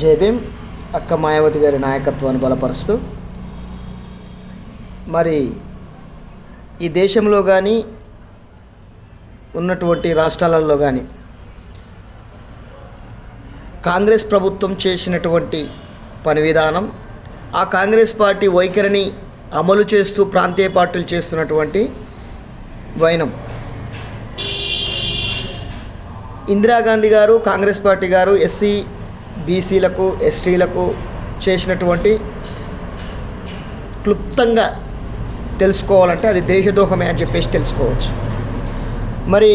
జయభీం అక్క మాయావతి గారి నాయకత్వాన్ని బలపరుస్తూ. మరి ఈ దేశంలో కానీ ఉన్నటువంటి రాష్ట్రాలలో కానీ కాంగ్రెస్ ప్రభుత్వం చేసినటువంటి పని విధానం ఆ కాంగ్రెస్ పార్టీ వైఖరిని అమలు చేస్తూ ప్రాంతీయ పార్టీలు చేస్తున్నటువంటి వైనం. ఇందిరాగాంధీ గారు కాంగ్రెస్ పార్టీ గారు ఎస్సీ బీసీలకు ఎస్టీలకు చేసినటువంటి క్లుప్తంగా తెలుసుకోవాలంటే అది దేశద్రోహమే అని చెప్పేసి తెలుసుకోవచ్చు. మరి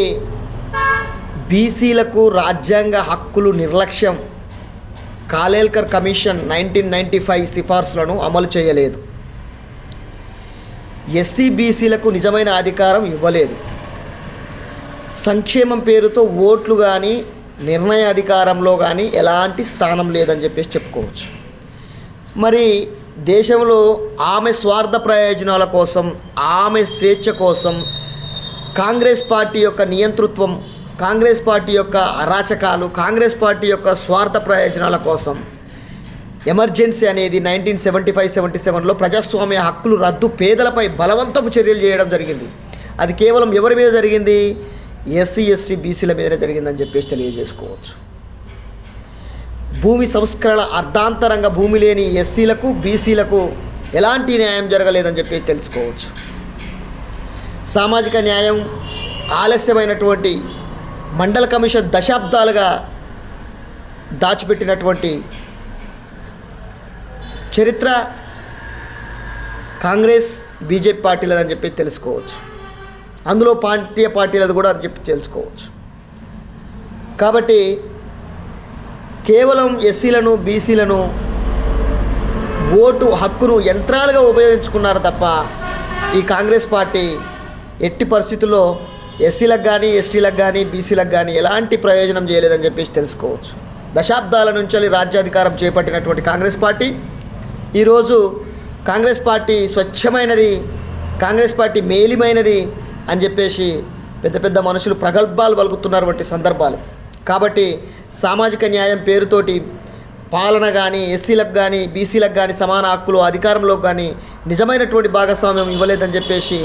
బీసీలకు రాజ్యాంగ హక్కులు నిర్లక్ష్యం Kalelkar commission nineteen ninety five సిఫార్సులను అమలు చేయలేదు. ఎస్సీ బీసీలకు నిజమైన అధికారం ఇవ్వలేదు. సంక్షేమం పేరుతో ఓట్లు కానీ నిర్ణయ అధికారంలో కానీ ఎలాంటి స్థానం లేదని చెప్పేసి చెప్పుకోవచ్చు. మరి దేశంలో ఆమె స్వార్థ ప్రయోజనాల కోసం ఆమె స్వేచ్ఛ కోసం కాంగ్రెస్ పార్టీ యొక్క నియంతృత్వం కాంగ్రెస్ పార్టీ యొక్క అరాచకాలు కాంగ్రెస్ పార్టీ యొక్క స్వార్థ ప్రయోజనాల కోసం ఎమర్జెన్సీ అనేది నైన్టీన్ సెవెంటీ ఫైవ్ సెవెంటీ సెవెన్లో ప్రజాస్వామ్య హక్కులు రద్దు పేదలపై బలవంతపు చర్యలు చేయడం జరిగింది. అది కేవలం ఎవరి మీద జరిగింది? ఎస్సీ ఎస్టీ బీసీల మీదనే జరిగిందని చెప్పేసి తెలియజేసుకోవచ్చు. భూమి సంస్కరణ అర్ధాంతరంగా భూమి లేని ఎస్సీలకు బీసీలకు ఎలాంటి న్యాయం జరగలేదని చెప్పేసి తెలుసుకోవచ్చు. సామాజిక న్యాయం ఆలస్యమైనటువంటి మండల కమిషన్ దశాబ్దాలుగా దాచిపెట్టినటువంటి చరిత్ర కాంగ్రెస్ బీజేపీ పార్టీలదని చెప్పి తెలుసుకోవచ్చు. అందులో ప్రాంతీయ పార్టీలది కూడా అని చెప్పి తెలుసుకోవచ్చు. కాబట్టి కేవలం ఎస్సీలను బీసీలను ఓటు హక్కును యంత్రాలుగా ఉపయోగించుకున్నారు తప్ప ఈ కాంగ్రెస్ పార్టీ ఎట్టి పరిస్థితుల్లో ఎస్సీలకు కానీ ఎస్టీలకు కానీ బీసీలకు కానీ ఎలాంటి ప్రయోజనం చేయలేదని చెప్పేసి తెలుసుకోవచ్చు. దశాబ్దాల నుంచి రాజ్యాధికారం చేపట్టినటువంటి కాంగ్రెస్ పార్టీ ఈరోజు కాంగ్రెస్ పార్టీ స్వచ్ఛమైనది కాంగ్రెస్ పార్టీ మేలిమైనది అని చెప్పేసి పెద్ద పెద్ద మనుషులు ప్రగల్భాలు పలుకుతున్నటువంటి సందర్భాలు. కాబట్టి సామాజిక న్యాయం పేరుతోటి పాలన కానీ ఎస్సీలకు కానీ బీసీలకు కానీ సమాన హక్కులు అధికారంలో కానీ నిజమైనటువంటి భాగస్వామ్యం ఇవ్వలేదని చెప్పేసి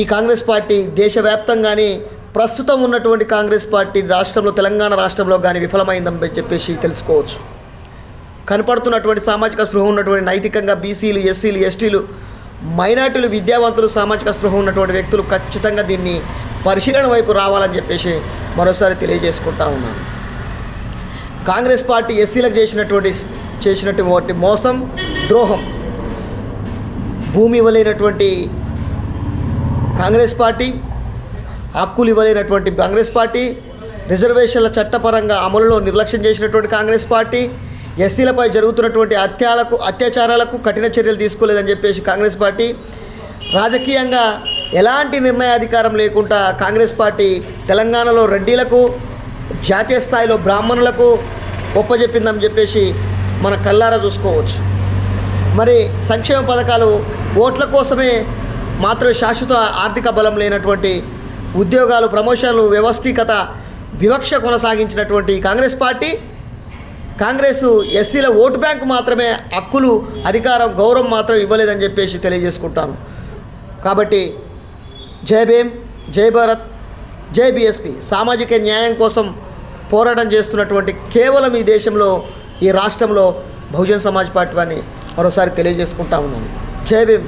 ఈ కాంగ్రెస్ పార్టీ దేశవ్యాప్తంగానే ప్రస్తుతం ఉన్నటువంటి కాంగ్రెస్ పార్టీ రాష్ట్రంలో తెలంగాణ రాష్ట్రంలో కానీ విఫలమైందని చెప్పేసి తెలుసుకోవచ్చు. కనపడుతున్నటువంటి సామాజిక స్పృహ ఉన్నటువంటి నైతికంగా బీసీలు ఎస్సీలు ఎస్టీలు మైనార్టీలు విద్యావంతులు సామాజిక స్పృహ ఉన్నటువంటి వ్యక్తులు ఖచ్చితంగా దీన్ని పరిశీలన వైపు రావాలని చెప్పేసి మరోసారి తెలియజేసుకుంటా ఉన్నాను. కాంగ్రెస్ పార్టీ ఎస్సీలకు చేసినటువంటి చేసినటువంటి మోసం ద్రోహం. భూమి ఇవ్వలేనటువంటి కాంగ్రెస్ పార్టీ హక్కులు ఇవ్వలేనటువంటి కాంగ్రెస్ పార్టీ రిజర్వేషన్ల చట్టపరంగా అమలులో నిర్లక్ష్యం చేసినటువంటి కాంగ్రెస్ పార్టీ ఎస్సీలపై జరుగుతున్నటువంటి హత్యాలకు అత్యాచారాలకు కఠిన చర్యలు తీసుకోలేదని చెప్పేసి కాంగ్రెస్ పార్టీ రాజకీయంగా ఎలాంటి నిర్ణయాధికారం లేకుండా కాంగ్రెస్ పార్టీ తెలంగాణలో రెడ్డిలకు జాతీయ స్థాయిలో బ్రాహ్మణులకు ఒప్పజెప్పిందని చెప్పేసి మన కల్లారా చూసుకోవచ్చు. మరి సంక్షేమ పథకాలు ఓట్ల కోసమే మాత్రమే శాశ్వత ఆర్థిక బలం లేనటువంటి ఉద్యోగాలు ప్రమోషన్లు వ్యవస్థీకత వివక్ష కొనసాగించినటువంటి కాంగ్రెస్ పార్టీ కాంగ్రెస్ ఎస్సీల ఓటు బ్యాంకు మాత్రమే హక్కులు అధికారం గౌరవం మాత్రం ఇవ్వలేదని చెప్పేసి తెలియజేసుకుంటాను. కాబట్టి జై భీమ్ జై భారత్ జై బీఎస్పీ. సామాజిక న్యాయం కోసం పోరాటం చేస్తున్నటువంటి కేవలం ఈ దేశంలో ఈ రాష్ట్రంలో బహుజన్ సమాజ్ పార్టీ అని మరోసారి తెలియజేసుకుంటా ఉన్నాను. జై భీమ్.